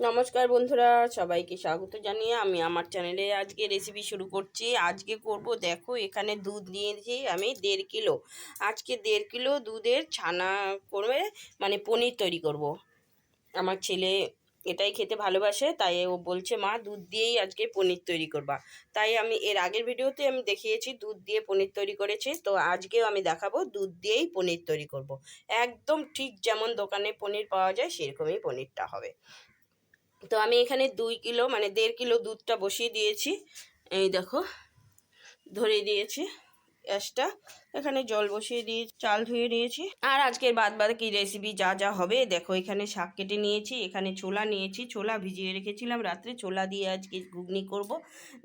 নমস্কার বন্ধুরা, সবাইকে স্বাগত জানিয়ে আমি আমার চ্যানেলে আজকে রেসিপি শুরু করছি। আজকে করব, দেখো এখানে দুধ নিয়েছি আমি দেড় কিলো। আজকে দেড় কিলো দুধের ছানা করে মানে পনির তৈরি করব। আমার ছেলে এটাই খেতে ভালোবাসে, তাই ও বলছে, মা, দুধ দিয়েই আজকে পনির তৈরি করবা। তাই আমি এর আগের ভিডিওতে আমি দেখিয়েছি, দুধ দিয়ে পনির তৈরি করেছি। তো আজকেও আমি দেখাবো, দুধ দিয়েই পনির তৈরি করব। একদম ঠিক যেমন দোকানে পনির পাওয়া যায়, সেরকমই পনিরটা হবে। তো আমি এখানে দুই কিলো মানে দেড় কিলো দুধটা বসিয়ে দিয়েছি। এই দেখো, ধরে দিয়েছি গ্যাসটা। এখানে জল বসিয়ে দিয়ে, চাল ধুয়ে নিয়েছি আর আজকের বাদ বাকি রেসিপি যা যা হবে, দেখো এখানে শাক কেটে নিয়েছি, এখানে ছোলা নিয়েছি। ছোলা ভিজিয়ে রেখেছিলাম রাত্রে, ছোলা দিয়ে আজকে ঘুগনি করব।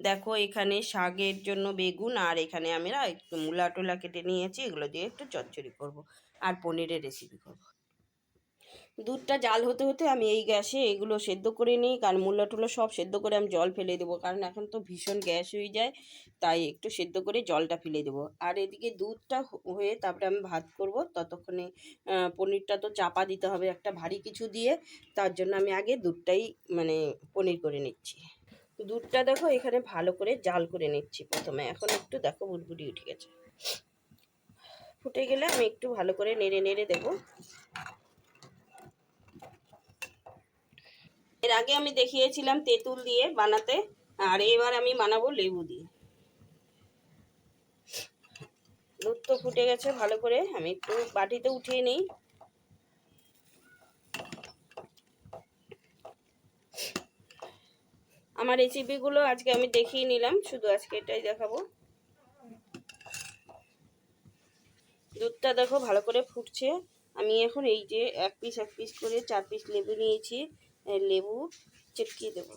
দেখো এখানে শাকের জন্য বেগুন, আর এখানে আমরা একটু মূলা টোলা কেটে নিয়েছি, এগুলো দিয়ে একটু চচ্চড়ি করব। আর পনিরের রেসিপি করব। দুধটা জাল হতে হতে আমি এই গ্যাসে এগুলো সেদ্ধ করে নিই, কারণ মূল্য টুলো সব সেদ্ধ করে আমি জল ফেলে দেবো, কারণ এখন তো ভীষণ গ্যাস হয়ে যায়, তাই একটু সেদ্ধ করে জলটা ফেলে দেবো। আর এদিকে দুধটা হয়ে তারপরে আমি ভাত করব, ততক্ষণে পনিরটা তো চাপা দিতে হবে একটা ভারী কিছু দিয়ে, তার জন্য আমি আগে দুধটাই মানে পনির করে নিচ্ছি। দুধটা দেখো এখানে ভালো করে জাল করে নিচ্ছি প্রথমে, এখন একটু দেখো বুটবুটি উঠে গেছে। ফুটে গেলে আমি একটু ভালো করে নেড়ে নেড়ে দেবো। এর আগে আমি দেখিয়েছিলাম তেঁতুল দিয়ে বানাতে, আর এবার আমি বানাবো লেবু দিয়ে। দুধ তো ফুটে গেছে, ভালো করে। আমি একটু বাটিতে উঠিয়ে নিই। আমার রেসিপিগুলো আজকে আমি দেখিয়ে নিলাম, শুধু আজকে এটাই দেখাবো। দুধটা দেখো ভালো করে ফুটছে। আমি এখন এই যে এক পিস এক পিস করে চার পিস লেবু নিয়েছি। লেবু চিটকিয়ে দেব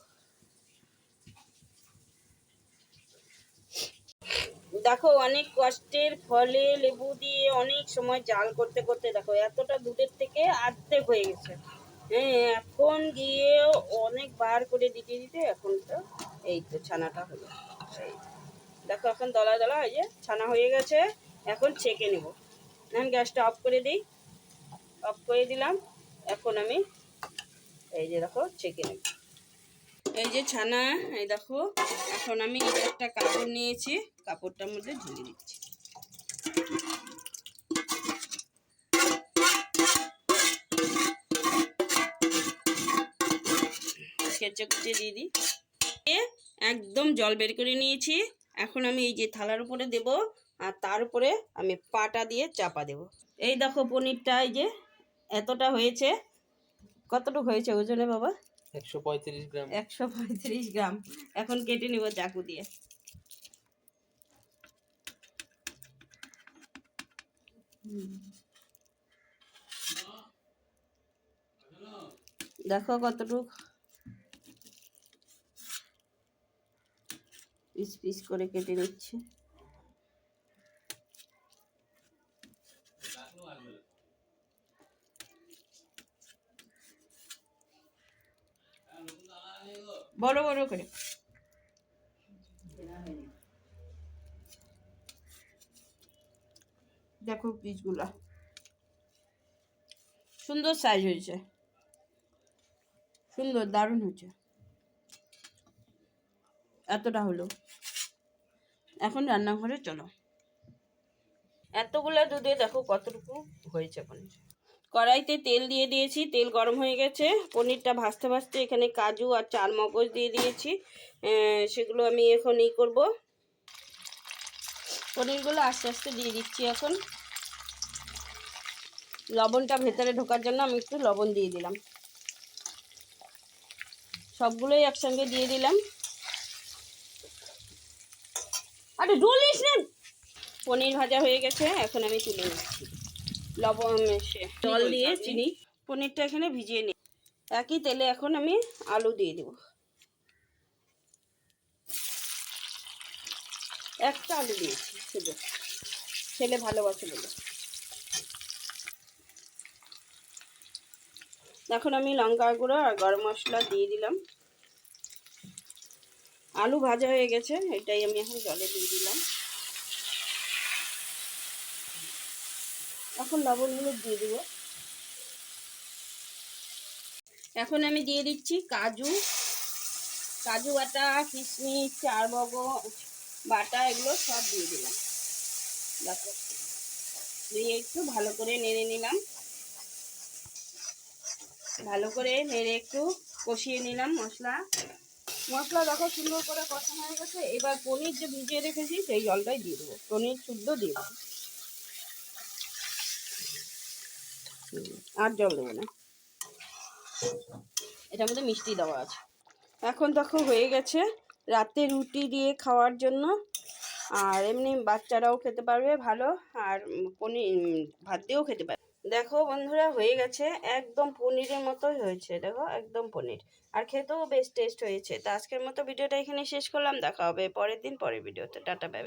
দেখো, অনেক কষ্টের ফলে লেবু দিয়ে অনেক সময় জাল করতে করতে দেখো, এতটা দুধের থেকে আর্ধেক হয়ে গেছে। হ্যাঁ এখন গিয়ে অনেক বার করে দিতে দিতে এখন তো এই তো ছানাটা হলো। দেখো, এখন দলা দলা এই যে ছানা হয়ে গেছে, এখন ছেঁকে নেব। এখন গ্যাসটা অফ করে দিই। অফ করে দিলাম, এখন আমি এই যে দেখো ছেঁকে নেব এই যে ছানা, এই দেখো, এখন আমি একটা কাপড় নিয়েছি, কাপড়টার মধ্যে ঝুলিয়ে দিচ্ছি। কুচে দিয়ে দিই। একদম জল বের করে নিয়েছি। এখন আমি এই যে থালার উপরে দেব, আর তার উপরে আমি পাটা দিয়ে চাপা দেব। এই দেখো পনিরটা, এই যে এতটা হয়েছে। কতটুকু হয়েছে ওজনে বাবা? একশো পঁয়ত্রিশ গ্রাম। একশো পঁয়ত্রিশ গ্রাম। এখন কেটে নিব চাকু দিয়ে। দেখো কতটুক। পিস পিস করে কেটে নিচ্ছে। বড় বড় করে। দেখো পিসগুলা সুন্দর সাইজ হয়েছে। সুন্দর, দারুণ হয়েছে। এতটা হলো। এখন রান্নাঘরে চলো। এতগুলা দুধে দেখো কতটুকু হয়েছে পনির। কড়াইতে তেল দিয়ে দিয়েছি, তেল গরম হয়ে গেছে। পনিরটা ভাজতে ভাজতে এখানে কাজু আর চার মগজ দিয়ে দিয়েছি। সেগুলো আমি এখন ই করব। পনিরগুলো আস্তে আস্তে দিয়ে দিচ্ছি এখন। লবণটা ভেতরে ঢোকার জন্য আমি একটু লবণ দিয়ে দিলাম। সবগুলোই একসঙ্গে দিয়ে দিলাম। আরে ডলিস না! পনির ভাজা হয়ে গেছে, এখন আমি তুলে নিচ্ছি। লবণ জল দিয়ে চিনি। পনিরটা এখানে ভিজিয়ে নিই একই তেলে এখন আমি আলু দিয়ে দেব। একটা আলু দিয়েছি শুধু। ছেলে ভালোবাসে বলে। এখন আমি লঙ্কা গুঁড়ো আর গরম মশলা দিয়ে দিলাম। আলু ভাজা হয়ে গেছে এটাই আমি এখন জলে দিয়ে দিলাম। এখন লবণগুলো দিয়ে দেবো। এখন আমি দিয়ে দিচ্ছি কাজু। কাজু বাটা, কিশমিশ চার বগ বাটা, এগুলো সব দিয়ে দিলাম। দিয়ে একটু ভালো করে নেড়ে নিলাম। ভালো করে নেড়ে একটু কষিয়ে নিলাম মশলা। মশলা দেখো সুন্দর করে কষানো হয়ে গেছে। এবার পনির যে ভিজিয়ে রেখেছি, সেই জলটাই দিয়ে দেবো। পনির শুদ্ধ দিয়ে দেবো। আর জল দেবো না। এটার মধ্যে মিষ্টি দেওয়া আছে। এখন দেখো হয়ে গেছে রাতে রুটি দিয়ে খাওয়ার জন্য। আর এমনি বাচ্চারাও খেতে পারবে ভালো, আর পনির ভাত দিয়েও খেতে পারবে। দেখো বন্ধুরা হয়ে গেছে একদম পনিরের মতোই হয়েছে, দেখো একদম পনির। আর খেতেও বেশ টেস্ট হয়েছে। তো আজকের মতো ভিডিওটা এখানে শেষ করলাম, দেখা হবে পরের দিন পরের ভিডিওতে। Tata bye